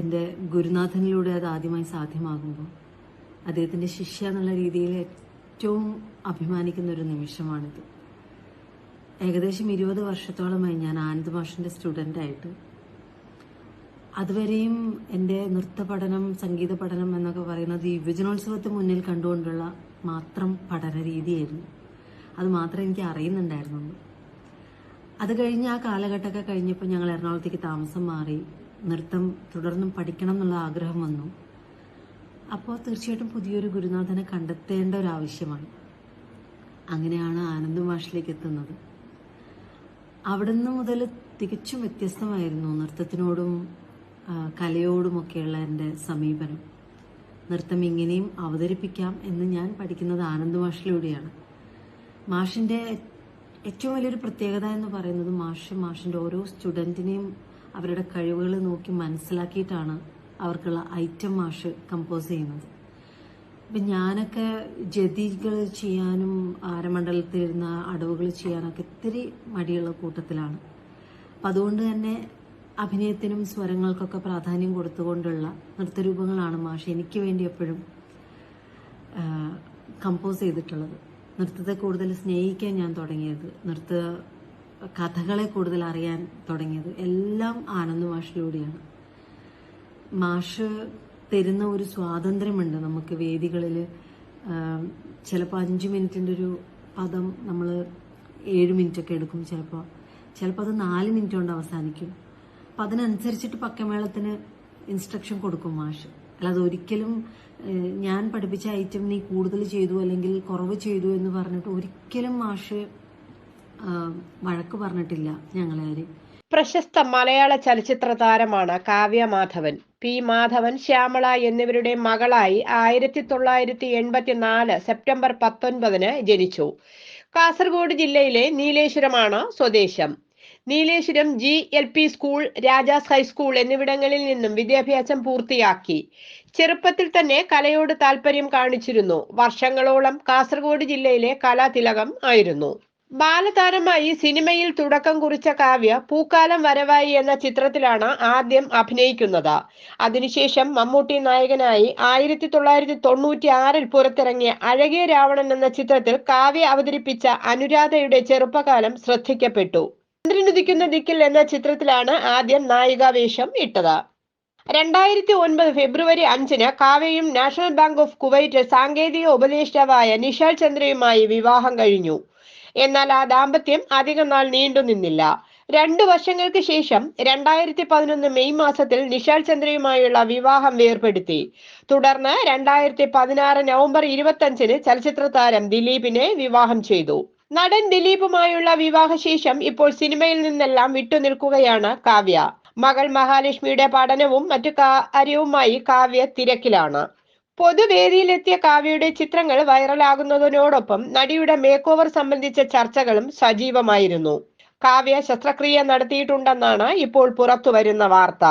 എന്റെ ഗുരുനാഥനിലൂടെ അത് ആദ്യമായി സാധ്യമാകുമ്പോൾ അദ്ദേഹത്തിന്റെ ശിഷ്യ എന്നുള്ള രീതിയിൽ ഏറ്റവും അഭിമാനിക്കുന്ന ഒരു നിമിഷമാണിത്. ഏകദേശം ഇരുപത് വർഷത്തോളമായി ഞാൻ ആനന്ദ് മാഷിന്റെ സ്റ്റുഡന്റായിട്ട് അതുവരെയും എന്റെ നൃത്ത പഠനം സംഗീത പഠനം എന്നൊക്കെ പറയുന്നത് ഈ യുവജനോത്സവത്തിന് മുന്നിൽ കണ്ടുകൊണ്ടുള്ള മാത്രം പഠന രീതിയായിരുന്നു. അത് മാത്രം എനിക്ക് അറിയുന്നുണ്ടായിരുന്നുള്ളൂ. അത് കഴിഞ്ഞ് ആ കാലഘട്ടമൊക്കെ കഴിഞ്ഞപ്പോൾ ഞങ്ങൾ എറണാകുളത്തേക്ക് താമസം മാറി. നൃത്തം തുടർന്നും പഠിക്കണം എന്നുള്ള ആഗ്രഹം വന്നു. അപ്പോൾ തീർച്ചയായിട്ടും പുതിയൊരു ഗുരുനാഥനെ കണ്ടെത്തേണ്ട ഒരു ആവശ്യമാണ്. അങ്ങനെയാണ് ആനന്ദ് മാഷിലേക്ക് എത്തുന്നത്. അവിടുന്ന് മുതൽ തികച്ചും വ്യത്യസ്തമായിരുന്നു നൃത്തത്തിനോടും കലയോടുമൊക്കെയുള്ള എന്റെ സമീപനം. നൃത്തം ഇങ്ങനെയും അവതരിപ്പിക്കാം എന്ന് ഞാൻ പഠിക്കുന്നത് ആനന്ദ് മാഷിലൂടെയാണ്. മാഷിന്റെ ഏറ്റവും വലിയൊരു പ്രത്യേകത എന്ന് പറയുന്നത് മാഷ് മാഷിന്റെ ഓരോ സ്റ്റുഡന്റിനെയും അവരുടെ കഴിവുകൾ നോക്കി മനസ്സിലാക്കിയിട്ടാണ് അവർക്കുള്ള ഐറ്റം മാഷ് കമ്പോസ് ചെയ്യുന്നത്. ഇപ്പം ഞാനൊക്കെ ജതികൾ ചെയ്യാനും ആരമണ്ഡലത്തിൽ ആരമണ്ഡലത്തിലിരുന്ന അടവുകൾ ചെയ്യാനൊക്കെ ഇത്തിരി മടിയുള്ള കൂട്ടത്തിലാണ്. അപ്പം അതുകൊണ്ട് തന്നെ അഭിനയത്തിനും സ്വരങ്ങൾക്കൊക്കെ പ്രാധാന്യം കൊടുത്തുകൊണ്ടുള്ള നൃത്തരൂപങ്ങളാണ് മാഷ് എനിക്ക് വേണ്ടി എപ്പോഴും കമ്പോസ് ചെയ്തിട്ടുള്ളത്. നൃത്തത്തെ കൂടുതൽ സ്നേഹിക്കാൻ ഞാൻ തുടങ്ങിയത് നൃത്ത കഥകളെ കൂടുതൽ അറിയാൻ തുടങ്ങിയത് എല്ലാം ആനന്ദ് മാഷിലൂടെയാണ്. മാഷ് തരുന്ന ഒരു സ്വാതന്ത്ര്യമുണ്ട് നമുക്ക് വേദികളിൽ. ചിലപ്പോൾ അഞ്ച് മിനിറ്റിന്റെ ഒരു പദം നമ്മൾ ഏഴ് മിനിറ്റൊക്കെ എടുക്കും ചിലപ്പോൾ ചിലപ്പോൾ അത് നാല് മിനിറ്റ് കൊണ്ട് അവസാനിക്കും. അപ്പം അതിനനുസരിച്ചിട്ട് പക്കമേളത്തിന് ഇൻസ്ട്രക്ഷൻ കൊടുക്കും മാഷ്. അല്ല അതൊരിക്കലും ഞാൻ പഠിപ്പിച്ച ഐറ്റം നീ കൂടുതൽ ചെയ്തു അല്ലെങ്കിൽ കുറവ് ചെയ്തു എന്ന് പറഞ്ഞിട്ട് ഒരിക്കലും മാഷ് വഴക്ക് പറഞ്ഞിട്ടില്ല ഞങ്ങളെ ആരെയും പ്രശസ്ത മലയാള ചലച്ചിത്ര താരമാണ് കാവ്യ മാധവൻ. പി മാധവൻ ശ്യാമള എന്നിവരുടെ മകളായി ആയിരത്തി തൊള്ളായിരത്തി എൺപത്തിനാല് സെപ്റ്റംബർ പത്തൊൻപതിന് ജനിച്ചു. കാസർഗോഡ് ജില്ലയിലെ നീലേശ്വരമാണ് സ്വദേശം. Nileshwaram G L P school Rajas high school എന്നിവിടങ്ങളിൽ നിന്നും വിദ്യാഭ്യാസം പൂർത്തിയാക്കി. ചെറുപ്പത്തിൽ തന്നെ കലയോട് താല്പര്യം കാണിച്ചിരുന്നു. വർഷങ്ങളോളം കാസർഗോഡ് ജില്ലയിലെ കലാതിലകം ആയിരുന്നു. ബാലതാരമായി സിനിമയിൽ തുടക്കം കുറിച്ച കാവ്യ പൂക്കാലം വരവായി എന്ന ചിത്രത്തിലാണ് ആദ്യം അഭിനയിക്കുന്നത്. അതിനുശേഷം മമ്മൂട്ടി നായകനായി ആയിരത്തി തൊള്ളായിരത്തി തൊണ്ണൂറ്റി ആറിൽ പുറത്തിറങ്ങിയ അഴകിയ രാവണൻ എന്ന ചിത്രത്തിൽ കാവ്യ അവതരിപ്പിച്ച അനുരാധയുടെ ചെറുപ്പകാലം ശ്രദ്ധിക്കപ്പെട്ടു. ചന്ദ്രനുദിക്കുന്ന ദിക്കിൽ എന്ന ചിത്രത്തിലാണ് ആദ്യം നായികാവേഷം ഇട്ടത്. രണ്ടായിരത്തി ഒൻപത് ഫെബ്രുവരി അഞ്ചിന് കാവ്യയും നാഷണൽ ബാങ്ക് ഓഫ് കുവൈറ്റ് സാങ്കേതിക ഉപദേഷ്ടാവായ നിഷാൽ ചന്ദ്രയുമായി വിവാഹം കഴിഞ്ഞു. എന്നാൽ ആ ദാമ്പത്യം അധികം നാൾ നീണ്ടു നിന്നില്ല. രണ്ടു വർഷങ്ങൾക്ക് ശേഷം രണ്ടായിരത്തി പതിനൊന്ന് മെയ് മാസത്തിൽ നിഷാൽ ചന്ദ്രയുമായുള്ള വിവാഹം വേർപെടുത്തി. തുടർന്ന് രണ്ടായിരത്തി പതിനാറ് നവംബർ ഇരുപത്തി അഞ്ചിന് ചലച്ചിത്ര താരം ദിലീപിനെ വിവാഹം ചെയ്തു. നടൻ ദിലീപുമായുള്ള വിവാഹശേഷം ഇപ്പോൾ സിനിമയിൽ നിന്നെല്ലാം വിട്ടുനിൽക്കുകയാണ് കാവ്യ. മകൾ മഹാലക്ഷ്മിയുടെ പഠനവും മറ്റു കാര്യവുമായി കാവ്യ തിരക്കിലാണ്. പൊതുവേദിയിലെത്തിയ കാവ്യയുടെ ചിത്രങ്ങൾ വൈറലാകുന്നതിനോടൊപ്പം നടിയുടെ മേക്ക് ഓവർ സംബന്ധിച്ച ചർച്ചകളും സജീവമായിരുന്നു. കാവ്യ ശസ്ത്രക്രിയ നടത്തിയിട്ടുണ്ടെന്നാണ് ഇപ്പോൾ പുറത്തുവരുന്ന വാർത്ത.